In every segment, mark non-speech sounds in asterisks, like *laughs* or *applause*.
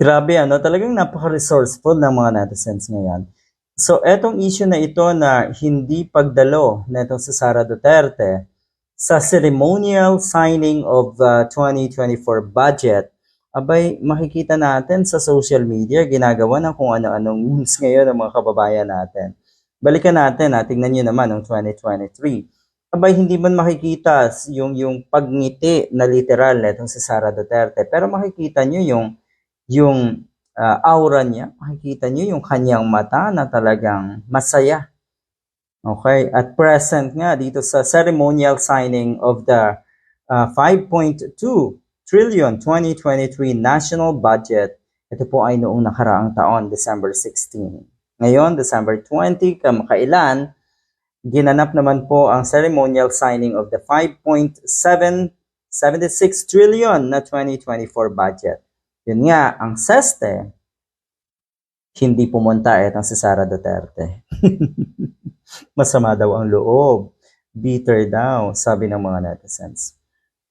Grabe ano, talagang napaka-resourceful ng mga netizens ngayon. So, etong issue na ito na hindi pagdalo netong si Sara Duterte sa ceremonial signing of uh, 2024 budget, abay makikita natin sa social media ginagawa ng kung ano-anong memes *laughs* ngayon ng mga kababayan natin. Balikan natin, ha, tingnan nyo naman ng 2023. Abay hindi man makikita yung yung pagngiti na literal netong si Sara Duterte, pero makikita nyo yung yung ah, aura niya, makikita niyo yung kanyang mata na talagang masaya. Okay? At present nga dito sa ceremonial signing of the ah, 5.2 trillion 2023 national budget. Ito po ay noong nakaraang taon, December 16. Ngayon, December 20, kamakailan, ginanap naman po ang ceremonial signing of the 5.776 trillion na 2024 budget. Yun nga, ang seste, hindi pumunta itong si Sara Duterte. *laughs* Masama daw ang loob. Bitter daw, sabi ng mga netizens.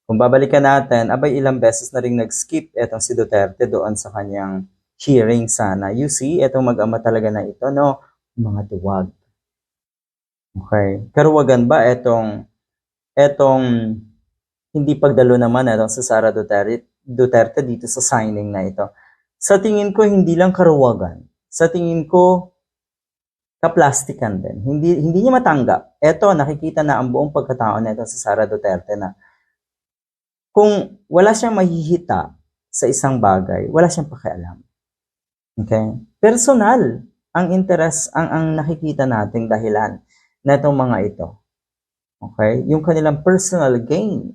Kung babalikan natin, abay ilang beses na rin nag-skip itong si Duterte doon sa kanyang hearing sana. You see, itong mag-ama talaga na ito, no? Mga duwag. Okay. Karuwagan ba itong, itong hindi pagdalo naman itong si Sara Duterte, Duterte dito sa signing na ito? Sa tingin ko, hindi lang karuwagan. Sa tingin ko, kaplastikan din. Hindi hindi niya matanggap. Ito, nakikita na ang buong pagkatao nito sa Sara Duterte na kung wala siyang mahihita sa isang bagay, wala siyang pakialam. Okay? Personal ang interes, ang, ang nakikita nating dahilan na itong mga ito. Okay? Yung kanilang personal gain.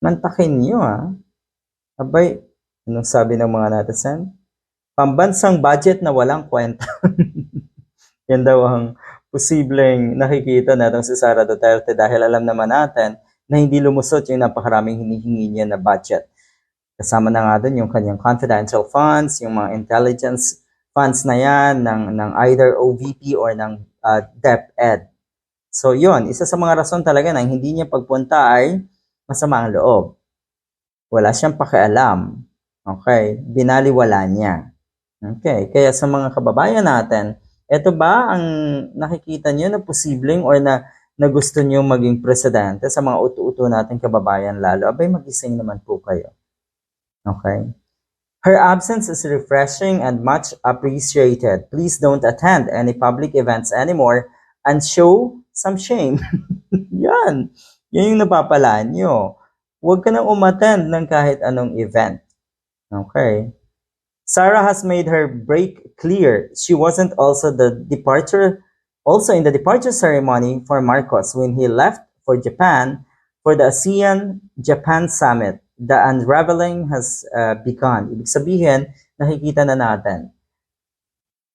Mantakin nyo ah. Abay, anong sabi ng mga netizen? Pambansang budget na walang kwenta. *laughs* Yan daw ang posibleng nakikita natong si Sara Duterte dahil alam naman natin na hindi lumusot yung napakaraming hinihingi niya na budget. Kasama na nga doon yung kanyang confidential funds, yung mga intelligence funds na yan ng, ng either OVP or ng uh, DepEd. So yon isa sa mga rason talaga na hindi niya pagpunta ay masama ang loob. Wala siyang pakialam. Okay, binaliwala niya. Okay, kaya sa mga kababayan natin, ito ba ang nakikita niyo na posibleng or na, na gusto niyo maging presidente sa mga utu-uto nating kababayan lalo? Abay, magising naman po kayo. Okay? Her absence is refreshing and much appreciated. Please don't attend any public events anymore and show some shame. *laughs* Yan. Yan yung napapalaan nyo. Huwag ka nang umattend ng kahit anong event. Okay? Sarah has made her break clear. She wasn't also the departure, also in the departure ceremony for Marcos when he left for Japan for the ASEAN Japan Summit. The unraveling has uh, begun. Ibig sabihin, nakikita na natin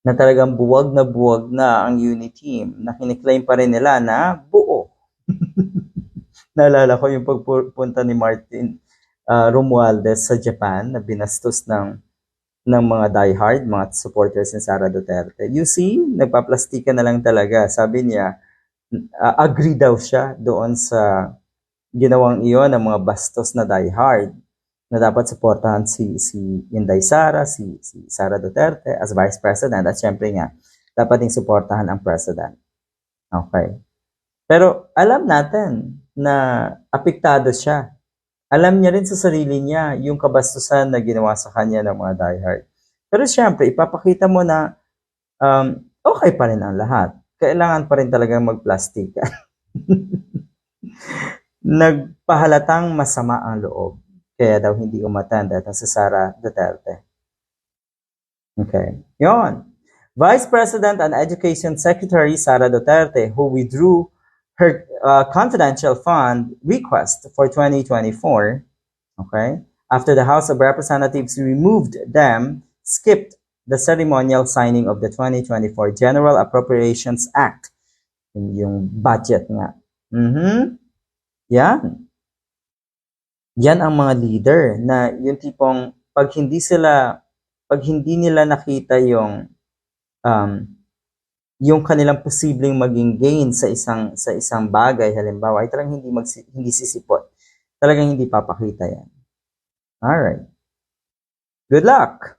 na talagang buwag na buwag na ang unit team na kiniklaim pa rin nila na buo. Naalala ko yung pagpunta ni Martin uh, Romualdez sa Japan na binastos ng ng mga diehard, mga supporters ni Sara Duterte. You see, nagpaplastika na lang talaga. Sabi niya, uh, agree daw siya doon sa ginawang iyon ng mga bastos na diehard na dapat suportahan si si Inday Sara, si si Sara Duterte as Vice President at syempre nga dapat ding suportahan ang President. Okay. Pero alam natin na apektado siya alam niya rin sa sarili niya yung kabastusan na ginawa sa kanya ng mga diehard. Pero siyempre, ipapakita mo na um, okay pa rin ang lahat. Kailangan pa rin talagang magplastika. *laughs* Nagpahalatang masama ang loob. Kaya daw hindi umatan dahil si Sara Duterte. Okay. Yon. Vice President and Education Secretary Sara Duterte, who withdrew her uh, confidential fund request for 2024, okay, after the House of Representatives removed them, skipped the ceremonial signing of the 2024 General Appropriations Act, yung budget nga. Mm-hmm. Yan. Yan ang mga leader na yung tipong pag hindi sila, pag hindi nila nakita yung um, yung kanilang posibleng maging gain sa isang sa isang bagay halimbawa ay talagang hindi mag, hindi sisipot. Talagang hindi papakita 'yan. All right. Good luck!